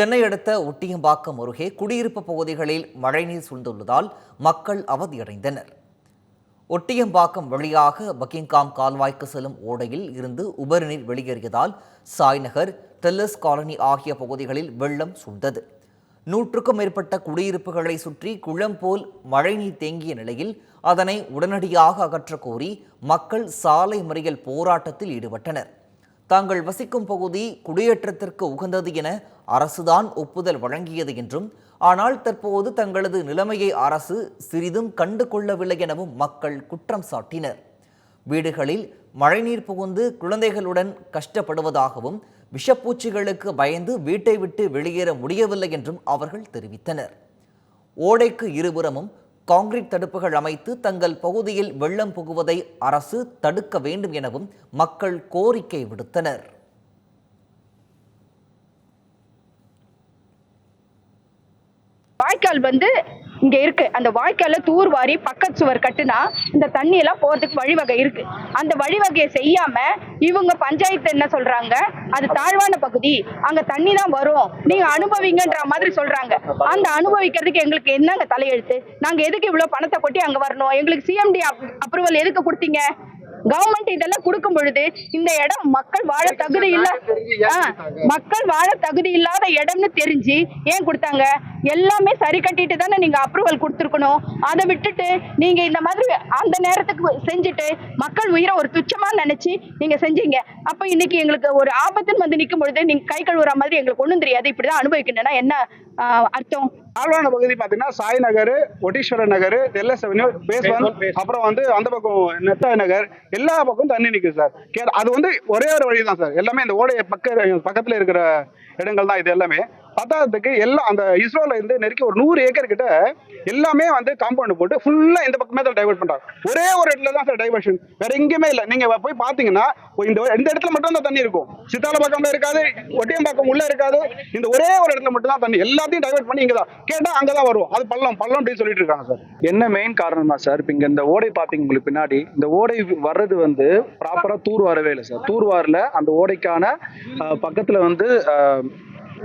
சென்னை அடுத்த ஒட்டியம்பாக்கம் அருகே குடியிருப்பு பகுதிகளில் மழைநீர் சூழ்ந்துள்ளதால் மக்கள் அவதியடைந்தனர். ஒட்டியம்பாக்கம் வழியாக பக்கிங்காம் கால்வாய்க்கு செல்லும் ஓடையில் இருந்து உபரிநீர் வெளியேறியதால் சாய்நகர் டெல்லஸ் காலனி ஆகிய பகுதிகளில் வெள்ளம் சூழ்ந்தது. நூற்றுக்கும் மேற்பட்ட குடியிருப்புகளை சுற்றி குளம் போல் மழைநீர் தேங்கிய நிலையில் அதனை உடனடியாக அகற்றக் கோரி மக்கள் சாலை மறியல் போராட்டத்தில் ஈடுபட்டனர். தாங்கள் வசிக்கும் பகுதி குடியேற்றத்திற்கு உகந்தது என அரசுதான் ஒப்புதல் வழங்கியது என்றும் ஆனால் தற்போது தங்களது நிலைமையை அரசு சிறிதும் கண்டு கொள்ளவில்லை எனவும் மக்கள் குற்றம் சாட்டினர். வீடுகளில் மழைநீர் புகுந்து குழந்தைகளுடன் கஷ்டப்படுவதாகவும் விஷப்பூச்சிகளுக்கு பயந்து வீட்டை விட்டு வெளியேற முடியவில்லை என்றும் அவர்கள் தெரிவித்தனர். ஓடைக்கு இருபுறமும் காங்கிரீட் தடுப்புகள் அமைத்து தங்கள் பகுதியில் வெள்ளம் புகுவதை அரசு தடுக்க வேண்டும் எனவும் மக்கள் கோரிக்கை விடுத்தனர். வாய்க்கால் வந்து இங்க இருக்கு. அந்த வாய்க்கால தூர்வாரி பக்கத்து சுவர் கட்டுனா இந்த தண்ணி எல்லாம் போறதுக்கு வழிவகை இருக்கு. அந்த வழிவகையை செய்யாம இவங்க பஞ்சாயத்து என்ன சொல்றாங்க? அது தாழ்வான பகுதி. அங்க தண்ணி தான் வரும். நீங்க அனுபவிங்கன்ற மாதிரி சொல்றாங்க. அந்த அனுபவிக்கிறதுக்கு எங்களுக்கு என்னங்க தலையெழுத்து? நாங்க எதுக்கு இவ்வளவு பணத்தை கொட்டி அங்க வரணும்? எங்களுக்கு சிஎம்டி அப்ரூவல் எதுக்கு கொடுத்தீங்க? கவர்மெண்ட் இதெல்லாம் கொடுக்கும் பொழுது இந்த இடம் மக்கள் வாழ தகுதி இல்ல மக்கள் வாழ தகுதி இல்லாத இடம்னு தெரிஞ்சு ஏன் கொடுத்தாங்க? எல்லாமே சரி கட்டிட்டு தானே நீங்க அப்ரூவல் கொடுத்துருக்கணும். அதை விட்டுட்டு நீங்க இந்த மாதிரி அந்த நேரத்துக்கு செஞ்சுட்டு மக்கள் உயிரை ஒரு துச்சமா நினைச்சு நீங்க செஞ்சீங்க. அப்ப இன்னைக்கு எங்களுக்கு ஒரு ஆபத்துன்னு வந்து நிற்கும் பொழுது நீங்க கை கழுவுற மாதிரி எங்களுக்கு ஒண்ணும் தெரியாது. இப்படிதான் அனுபவிக்கணும்னா என்ன? அர்த்தம் தாழ்வான பகுதி பாத்தீங்கன்னா Sai Nagar Otteeswara Nagar LS avenue phase one அப்புறம் வந்து அந்த பக்கம் நெத்தா நகர் எல்லா பக்கமும் தண்ணி நிக்குது சார். கே- அது வந்து ஒரே ஒரு வழி தான் சார். எல்லாமே இந்த ஓடைய பக்க பக்கத்துல இருக்கிற இடங்கள் தான் இது எல்லாமே. பத்தாததுக்கு எல்லாம் அந்த இஸ்ரோல இருந்து நெருக்கி ஒரு நூறு ஏக்கர் கிட்ட எல்லாமே வந்து காம்பவுண்ட் போட்டு ஃபுல்லா இந்த பக்கமே தான் டைவர்ட் பண்றாங்க. ஒரே ஒரு இடத்துல தான் சார் டைவர்ஷன் வேற எங்கேயுமே இல்லை. நீங்க போய் பாத்தீங்கன்னா இந்த இந்த இடத்துல மட்டும் தான் தண்ணி இருக்கும். சித்தால பக்கம்ல இருக்காது ஒட்டியம்பாக்கம் உள்ள இருக்காது. இந்த ஒரே ஒரு இடத்துல மட்டும் தான் தண்ணி. எல்லாத்தையும் டைவர்ட் பண்ணி இங்க தான் கேட்டா அங்கதான் வரும் அது பள்ளம் பள்ளம் அப்படின்னு சொல்லிட்டு இருக்காங்க சார் என்ன மெயின் காரணமா சார் இப்போ இங்க இந்த ஓடை பாத்தீங்க உங்களுக்கு பின்னாடி இந்த ஓடை வர்றது வந்து ப்ராப்பரா தூர் வரவே இல்லை சார் தூர் அந்த ஓடைக்கான பக்கத்துல வந்து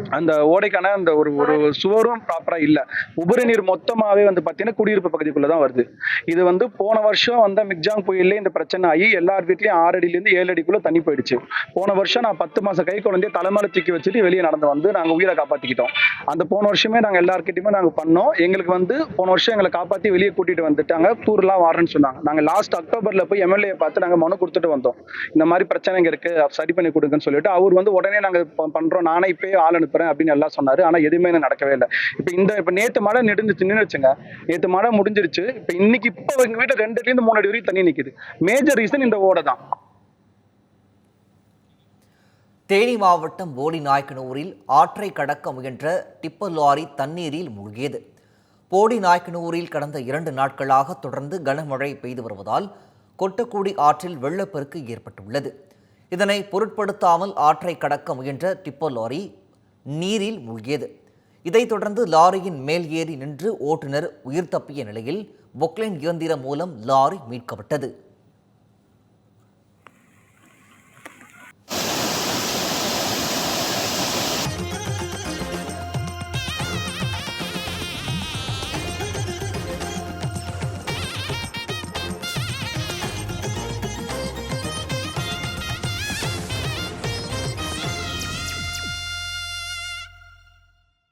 அந்த ஓடைக்கான அந்த ஒரு ஒரு சுவரும் ப்ராப்பரா இல்ல. உபரி நீர் மொத்தமாவே வந்து பாத்தீங்கன்னா குடியிருப்பு பகுதிக்குள்ளதான் வருது. இது வந்து போன வருஷம் வந்த மிக்ஜாங் புயல்ல இந்த பிரச்சனை ஆகி எல்லார் வீட்லயும் ஆறு அடில இருந்து ஏழு அடிக்குள்ள தண்ணி போயிடுச்சு. போன வருஷம் நான் பத்து மாசம் கை குழந்தைய தலைமையில தூக்கி வச்சுட்டு வெளியே நடந்து வந்து நாங்க உயிரை காப்பாத்திக்கிட்டோம். அந்த போன வருஷமே நாங்க எல்லாருக்கிட்டயுமே நாங்க பண்ணோம். எங்களுக்கு வந்து போன வருஷம் எங்களை காப்பாத்தி வெளியே கூட்டிட்டு வந்துட்டாங்க. டூர்லாம் வரேன்னு சொன்னாங்க. நாங்க லாஸ்ட் அக்டோபர்ல போய் எம்எல்ஏ பார்த்து நாங்க மனு கொடுத்துட்டு வந்தோம். இந்த மாதிரி பிரச்சனை இங்க இருக்கு சரி பண்ணி கொடுங்கன்னு சொல்லிட்டு. அவர் வந்து உடனே நாங்க பண்றோம். நானே இப்பயே ஆள் அனுப்புறேன் அப்படின்னு எல்லாம் சொன்னாரு. ஆனா எதுவுமே எனக்கு நடக்கவே இல்லை. இப்ப இந்த இப்ப நேத்து மழை நெடுந்துச்சு நின்றுச்சுங்க நேத்து மழை முடிஞ்சிருச்சு. இப்ப இன்னைக்கு இப்ப எங்க வீட்டு ரெண்டு அடியில இருந்து மூணு அடி வரைக்கும் தண்ணி நிக்குது. மேஜர் ரீசன் இந்த ஓடை தான். தேனி மாவட்டம் போடி நாயக்கனூரில் ஆற்றை கடக்க முயன்ற டிப்பர் லாரி தண்ணீரில் மூழ்கியது. போடி நாயக்கனூரில் கடந்த இரண்டு நாட்களாக தொடர்ந்து கனமழை பெய்து வருவதால் கொட்டக்குடி ஆற்றில் வெள்ளப்பெருக்கு ஏற்பட்டுள்ளது. இதனை பொருட்படுத்தாமல் ஆற்றை கடக்க முயன்ற டிப்பர் லாரி நீரில் மூழ்கியது. இதைத் தொடர்ந்து லாரியின் மேல் ஏறி நின்று ஓட்டுநர் உயிர் தப்பிய நிலையில் பொக்லைன் இயந்திரம் மூலம் லாரி மீட்கப்பட்டது.